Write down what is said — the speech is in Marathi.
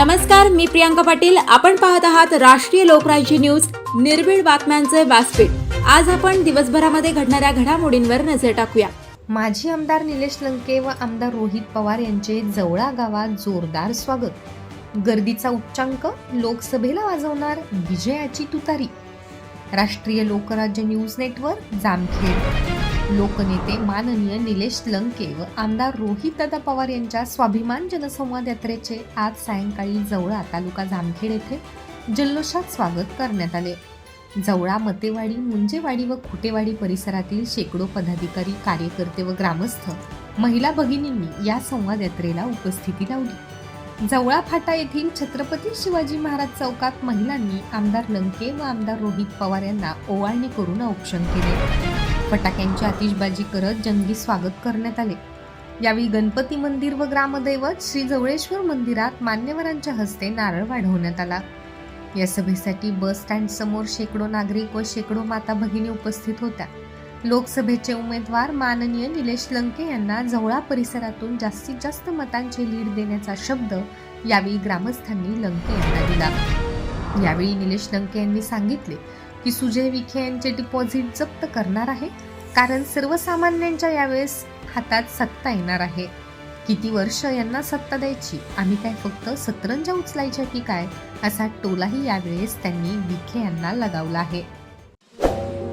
नमस्कार मी प्रियांका पाटील. आपण पाहत आहात राष्ट्रीय लोकराज्य न्यूज निर्भीड बातम्यांचे व्यासपीठ. आज आपण दिवसभरामध्ये घडणाऱ्या घडामोडींवर नजर टाकूया. माजी आमदार निलेश लंके व आमदार रोहित पवार यांचे जवळा गावात जोरदार स्वागत. गर्दीचा उच्चांक लोकसभेला वाजवणार विजयाची तुतारी. राष्ट्रीय लोकराज्य न्यूज नेटवर्क जामखेड. लोकनेते माननीय निलेश लंके व आमदार रोहितदादा पवार यांच्या स्वाभिमान जनसंवाद यात्रेचे आज सायंकाळी जवळा तालुका जामखेड येथे जल्लोषात स्वागत करण्यात आले. जवळा मतेवाडी मुंजेवाडी व खुटेवाडी परिसरातील शेकडो पदाधिकारी कार्यकर्ते व ग्रामस्थ महिला भगिनींनी या संवाद यात्रेला उपस्थिती लावली. जवळा फाटा येथील छत्रपती शिवाजी महाराज चौकात महिलांनी आमदार लंके व आमदार रोहित पवार यांना ओवाळणी करून औक्षण केले. फटाक्यांची आतिषबाजी करत जंगी स्वागत करण्यात आले. यावेळी गणपती मंदिर व ग्रामदैवत श्री जवळेश्वर मंदिरात मान्यवरांच्या हस्ते नारळ वाढवण्यात आला. या सभेसाठी बस स्टँड समोर शेकडो नागरिक व शेकडो माता भगिनी उपस्थित होत्या. लोकसभेचे उमेदवार माननीय निलेश लंके यांना जवळा परिसरातून जास्तीत जास्त मतांचे लीड देण्याचा शब्द यावेळी ग्रामस्थांनी लंके यांना दिला. यावेळी निलेश लंके यांनी सांगितले की सुजय विखे यांचे डिपॉझिट जप्त करणार आहे कारण सर्वसामान्यांच्या यावेळेस हातात सत्ता येणार आहे. किती वर्ष यांना सत्ता द्यायची? आम्ही काय फक्त सतरंजा उचलायच्या की काय? असा टोलाही यावेळेस त्यांनी विखे यांना लगावला आहे.